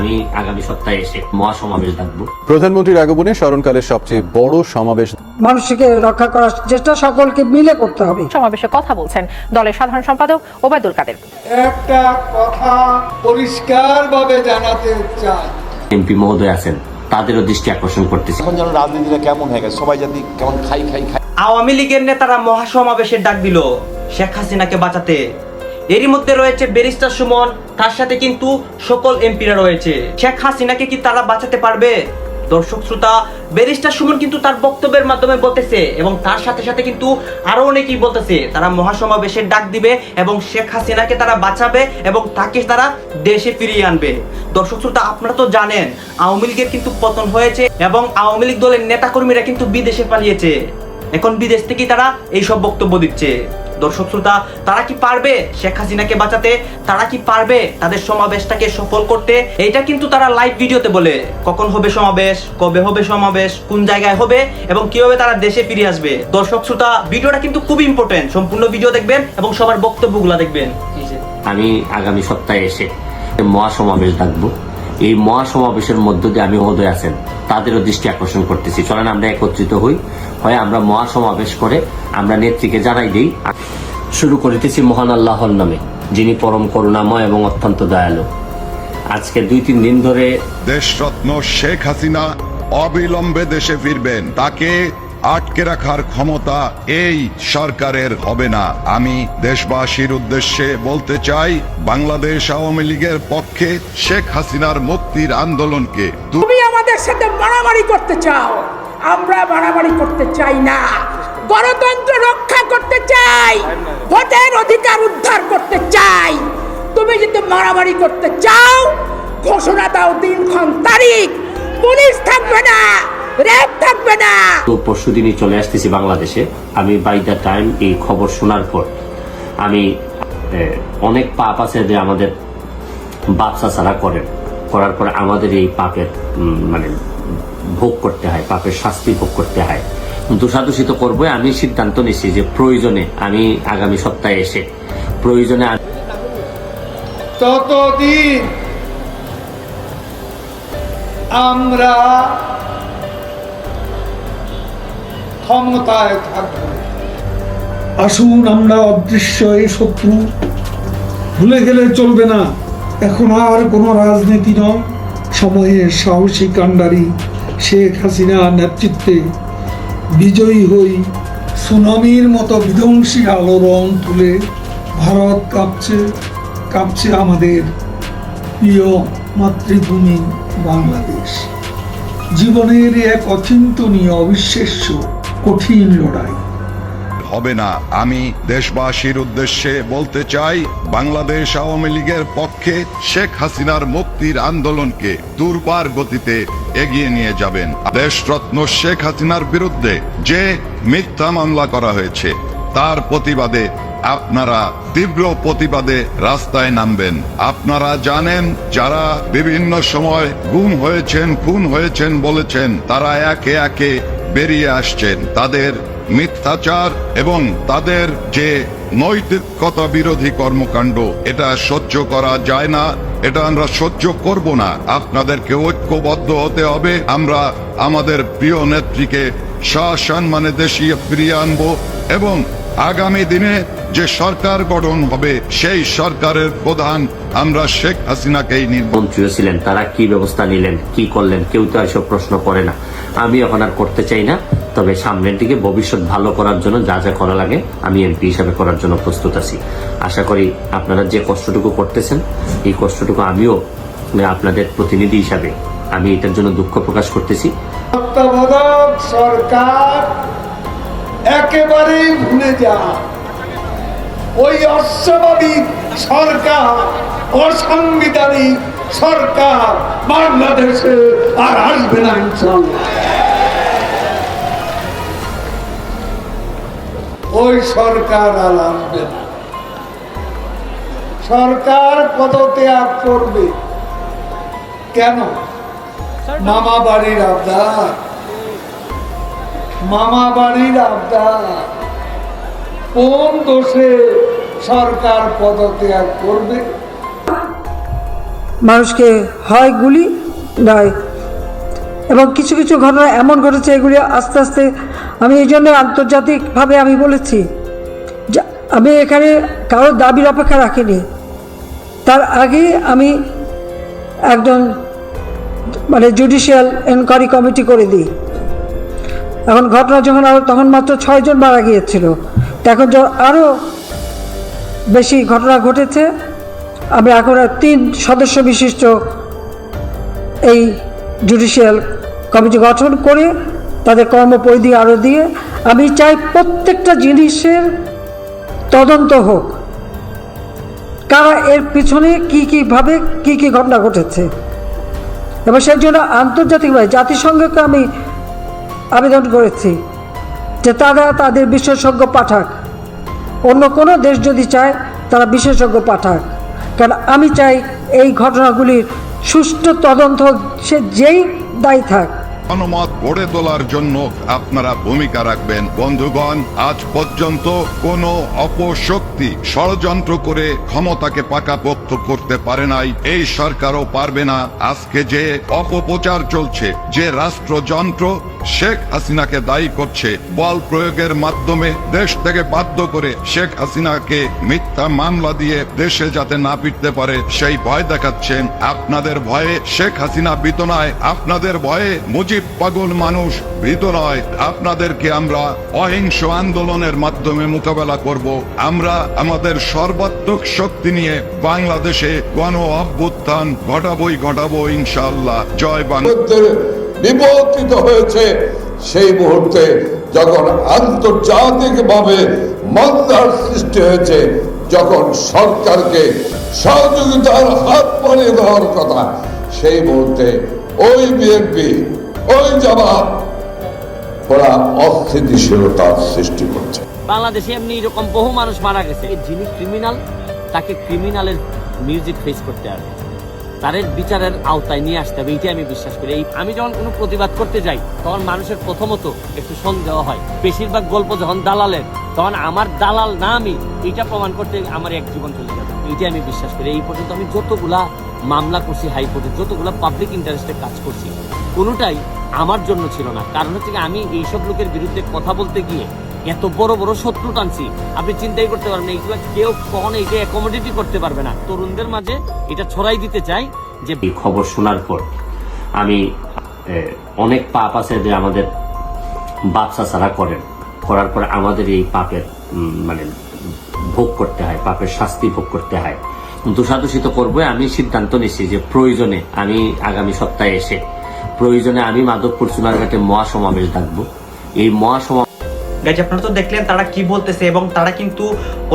আমি আগামী সপ্তাহে এসে মহাসমাবেশ ডাকবো। প্রধানমন্ত্রীর আগমনে স্মরণকালের সবচেয়ে বড় সমাবেশ। মানুষকে রক্ষা করার চেষ্টা সকলকে মিলে করতে হবে। সমাবেশে কথা বলছেন দলের সাধারণ সম্পাদক ওবায়দুল কাদের। একটা কথা পরিষ্কারভাবে জানাতে চাই। এমপি মহোদয় আছেন তাদেরও দৃষ্টি আকর্ষণ করতেছি। এখন যেন রাজনীতিটা কেমন হয়ে গেছে সবাই যদি কেমন খাই খাই খাই। আওয়ামী লীগের নেতারা মহাসমাবেশের ডাক দিল শেখ হাসিনাকে বাঁচাতে। এরই মধ্যে রয়েছে ব্যারিস্টার সুমন তার সাথে কিন্তু সকল এমপিরা রয়েছে। শেখ হাসিনাকে কি তারা বাঁচাতে পারবে? দর্শক, শ্রোতা, ব্যারিস্টার সুমন কিন্তু তার বক্তব্যের মাধ্যমে বলতেছে এবং তার সাথে সাথে কিন্তু আরও অনেকেই বলতেছে, তারা মহাসমাবেশের ডাক দিবে এবং শেখ হাসিনাকে তারা বাঁচাবে এবং তাকে তারা দেশে ফিরিয়ে আনবে। দর্শক, শ্রোতা, আপনারা তো জানেন, আওয়ামী লীগের কিন্তু পতন হয়েছে এবং আওয়ামী লীগ দলের নেতাকর্মীরা কিন্তু বিদেশে পালিয়েছে। এখন বিদেশ থেকেই তারা এই সব বক্তব্য দিচ্ছে। দর্শক শ্রোতা, তারা কি পারবে শেখ হাসিনাকে বাঁচাতে? তারা কি পারবে তাদের সমাবেশটাকে সফল করতে? এটা কিন্তু তারা লাইভ ভিডিওতে বলে। কখন হবে সমাবেশ? কবে হবে সমাবেশ? কোন জায়গায় হবে? এবং কীভাবে তারা দেশে ফিরে আসবে? দর্শক শ্রোতা, ভিডিওটা কিন্তু খুব ইম্পর্টেন্ট সম্পূর্ণ ভিডিও দেখবেন এবং সবার বক্তব্যগুলো দেখবেন। আমি আগামী সপ্তাহে এসে মহাসমাবেশ ডাকবো। এই মহাসমাবেশের মধ্য দিয়ে আমি মহোদয় আছেন। তাদেরও দৃষ্টি আকর্ষণ করতেছি। চলেন আমরা একত্রিত হই। হয় আমরা মহাসমাবেশ করে আমরা নেত্রীকে জানাই দিই। শুরু করিতেছি মহান আল্লাহর নামে, যিনি পরম করুণাময় এবং অত্যন্ত দয়ালু। আজকে দুই তিন দিন ধরে দেশরত্ন শেখ হাসিনা অবিলম্বে দেশে ফিরবেন। তাকে আটকে রাখার ক্ষমতা এই সরকারের হবে না। আমি দেশবাসীর উদ্দেশ্যে বলতে চাই, বাংলাদেশ আওয়ামী লীগের পক্ষে শেখ হাসিনার মুক্তির আন্দোলনকে তুমি আমাদের সাথে মারামারি করতে চাও। আমরা মারামারি করতে চাই না। গণতন্ত্র রক্ষা করতে চাই। ভোটের অধিকার উদ্ধার করতে চাই। তুমি যদি মারামারি করতে চাও, ঘোষণা দাও দিনক্ষণ তারিখ। পুলিশ থাকবে না। র্যাব থাকবে না। তো পরশু দিনই চলে আসতেছি বাংলাদেশে। আমি বাই দ্য টাইম এই খবর শোনার পর আমি অনেক পাপ আছে যে আমাদের বাপসা ছাড়া করেন। করার পরে আমাদের এই পাপের মানে ভোগ করতে হয় পাপের শাস্তি ভোগ করতে হয়। দোষাদোষী তো করবোই আমি সিদ্ধান্ত নিচ্ছি যে প্রয়োজনে আমি আগামী সপ্তাহে এসে প্রয়োজনে ততদিন আমরা ক্ষমতায় থাকব। আসুন আমরা অদৃশ্য এই শত্রু। ভুলে গেলে চলবে না। এখন আর কোনো রাজনীতি নয়। সময়ের সাহসী কাণ্ডারি শেখ হাসিনা নেতৃত্বে বিজয়ী হই সুনামির মতো বিধ্বংসী আলোড়ন তুলে ভারত কাঁপছে কাঁপছে আমাদের প্রিয় মাতৃভূমি বাংলাদেশ। জীবনের এক অচিন্তনীয় অবিশ্বাস্য কঠিন লড়াই। হবে না, আমি দেশবাসীর উদ্দেশ্যে বলতে চাই, বাংলাদেশ আওয়ামী লীগের পক্ষে শেখ হাসিনার মুক্তির আন্দোলনকে দুর্বার গতিতে এগিয়ে নিয়ে যাবেন। দেশরত্ন শেখ হাসিনার বিরুদ্ধে যে মিথ্যা মামলা করা হয়েছে, তার প্রতিবাদে আপনারা তীব্র প্রতিবাদে রাস্তায় নামবেন। আপনারা জানেন, যারা বিভিন্ন সময় গুম হয়েছেন, খুন হয়েছেন বলেছেন, তারা একে একে বেরিয়ে আসছেন তাদের মিথ্যাচার এবং তাদের যে নৈতিকতা বিরোধী কর্মকাণ্ড, এটা সহ্য করা যায় না, এটা আমরা সহ্য করব না। আপনাদেরকে ঐক্যবদ্ধ হতে হবে, আমরা আমাদের প্রিয় নেত্রীকে সসম্মানে দেশীয় ফিরিয়ে আনব এবং আগামী দিনে যে সরকার গঠন হবে সেই সরকারের প্রধান আমরা শেখ হাসিনাকেই নির্বাচন মন্ত্রীও ছিলেন তারা কি ব্যবস্থা নিলেন কি করলেন কেউ তো এসব প্রশ্ন করে না। আমি এখন আর করতে চাই না তবে সামনের দিকে ভবিষ্যৎ ভালো করার জন্য যা যা করা লাগে আমি এমপি হিসাবে করার জন্য প্রস্তুত আছি। আশা করি আপনারা যে কষ্টটুকু করতেছেন এই কষ্টটুকু আমিও মানে আপনাদের প্রতিনিধি হিসাবে আমি এটার জন্য দুঃখ প্রকাশ করতেছি। সরকার একেবারেই ভুলে যা। ওই অস্বাভাবিক সরকার অসাংবিধানিক সরকার বাংলাদেশে আর আসবে না ওই সরকার আর আসবে না। সরকার পদত্যাগ করবে? কেন? মামা বাড়ির আবদার। মামা বাড়ির আবদার কোন দোষে সরকার পদত্যাগ করবে? মানুষকে হয় গুলি, নয়। এবং কিছু কিছু ঘটনা এমন ঘটেছে, এগুলি আস্তে আস্তে আমি এই জন্য আন্তর্জাতিকভাবে আমি বলেছি আমি এখানে কারোর দাবির অপেক্ষা রাখিনি। তার আগে আমি একজন মানে জুডিশিয়াল এনকোয়ারি কমিটি করে দিই। এখন ঘটনা যখন আরও তখন মাত্র ছয়জন মারা গিয়েছিল। এখন যখন আরও বেশি ঘটনা ঘটেছে, আমরা এখন আর তিন সদস্য বিশিষ্ট এই জুডিশিয়াল কমিটি গঠন করে তাদের কর্মপরিধি আরও দিয়ে আমি চাই প্রত্যেকটা জিনিসের তদন্ত হোক। কারা এর পিছনে কী কীভাবে কী কী ঘটনা ঘটেছে। এবং সেই জন্য আন্তর্জাতিকভাবে জাতিসংঘকে আমি আবেদন করেছি যে তারা তাদের বিশেষজ্ঞ পাঠাক। অন্য কোনো দেশ যদি চায়, তারা বিশেষজ্ঞ পাঠাক। কারণ আমি চাই এই ঘটনাগুলির সুষ্ঠু তদন্ত সে যেই দায়ী থাক। জনমত গড়ে তোলার জন্য আপনারা ভূমিকা রাখবেন। বন্ধুগণ, আজ পর্যন্ত কোন অপশক্তি ষড়যন্ত্র করে ক্ষমতাকে পাকাপোক্ত করতে পারে নাই। এই সরকারও পারবে না। আজকে যে অপপ্রচার চলছে, যে রাষ্ট্রযন্ত্র শেখ হাসিনাকে দায়ী করছে, বল প্রয়োগের মাধ্যমে দেশ থেকে বাধ্য করে শেখ হাসিনাকে মিথ্যা মামলা দিয়ে দেশে যাতে না ফিরতে পারে, সেই ভয় দেখাচ্ছেন। আপনাদের ভয়ে শেখ হাসিনা বিতনায়, আপনাদের ভয়ে মুজিব পাগল মানুষ, ভীত নয়। আপনাদেরকে আমরা অহিংস আন্দোলনের মাধ্যমে মোকাবেলা করব। আমরা আমাদের সর্বাত্মক শক্তি নিয়ে বাংলাদেশে গণ অভ্যুত্থান ঘটাবই, ঘটাবো ইনশাআল্লাহ। জয় বাংলা। বিবর্তিত হয়েছে সেই মুহূর্তে যখন আন্তর্জাতিকভাবে মন্দার সৃষ্টি হয়েছে, যখন সরকারকে সহযোগিতার হাত বাড়িয়ে দেওয়ার কথা, সেই মুহূর্তে ওই বিএনপি ওই জামাত ওরা অস্থিতিশীলতার সৃষ্টি করছে। বাংলাদেশে এমনি এরকম বহু মানুষ মারা গেছে। যিনি ক্রিমিনাল তাকে ক্রিমিনালের মিউজিক ফেস করতে হবে। তাদের বিচারের আওতায় নিয়ে আসতে হবে এইটাই আমি বিশ্বাস করি। এই আমি যখন কোনো প্রতিবাদ করতে যাই, তখন মানুষের প্রথমত একটু সন্দেহ হয়। বেশিরভাগ গল্প যখন দালালের, তখন আমার দালাল না আমি এটা প্রমাণ করতে আমার এক জীবন চলে যাবে। এইটাই আমি বিশ্বাস করি। এই পর্যন্ত আমি যতগুলা মামলা করছি হাইকোর্টে যতগুলা পাবলিক ইন্টারেস্টে কাজ করছি, কোনোটাই আমার জন্য ছিল না। কারণ হচ্ছে আমি এইসব লোকের বিরুদ্ধে কথা বলতে গিয়ে এত বড় বড় শত্রু টানছি আপনি চিন্তাই করতে পারবেন এইগুলো কেউ কখনো এটা অ্যাকোমোডেটই করতে পারবে না। তরুণদের মাঝে এটা ছড়াই দিতে চাই যে খবর শোনার পর আমি অনেক পাপ আছে যে আমাদের বাচ্চা ছাড়া করেন। করার পর আমাদের এই পাপের মানে ভোগ করতে হয়, পাপের শাস্তি ভোগ করতে হয়। দোষাদোষী তো করবোই, আমি সিদ্ধান্ত নিচ্ছি যে প্রয়োজনে আমি আগামী সপ্তাহে এসে, প্রয়োজনে আমি মাধবপুর চুনারঘাটে মহাসমাবেশ ডাকবো। এই মহাসমাবেশ গাইজ আপনারা তো দেখলেন তারা কি বলতেছে এবং তারা কিন্তু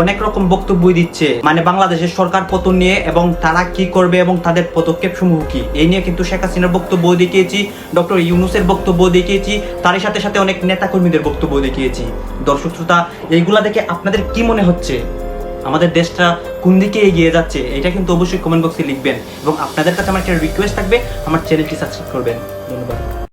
অনেক রকম বক্তব্য দিচ্ছে। মানে বাংলাদেশের সরকার পতন নিয়ে এবং তারা কি করবে এবং তাদের পদক্ষেপ সমূহ কি? এই নিয়ে কিন্তু শেখ হাসিনার বক্তব্য দেখিয়েছি, ডক্টর ইউনুসের বক্তব্য দেখিয়েছি, তারই সাথে সাথে অনেক নেতাকর্মীদের বক্তব্য দেখিয়েছি। দর্শক শ্রোতা, এইগুলা দেখে আপনাদের কি মনে হচ্ছে? আমাদের দেশটা কোন দিকে এগিয়ে যাচ্ছে? এটা কিন্তু অবশ্যই কমেন্ট বক্সে লিখবেন এবং আপনাদের কাছে আমার একটা রিকোয়েস্ট থাকবে, আমার চ্যানেলটি সাবস্ক্রাইব করবেন। ধন্যবাদ।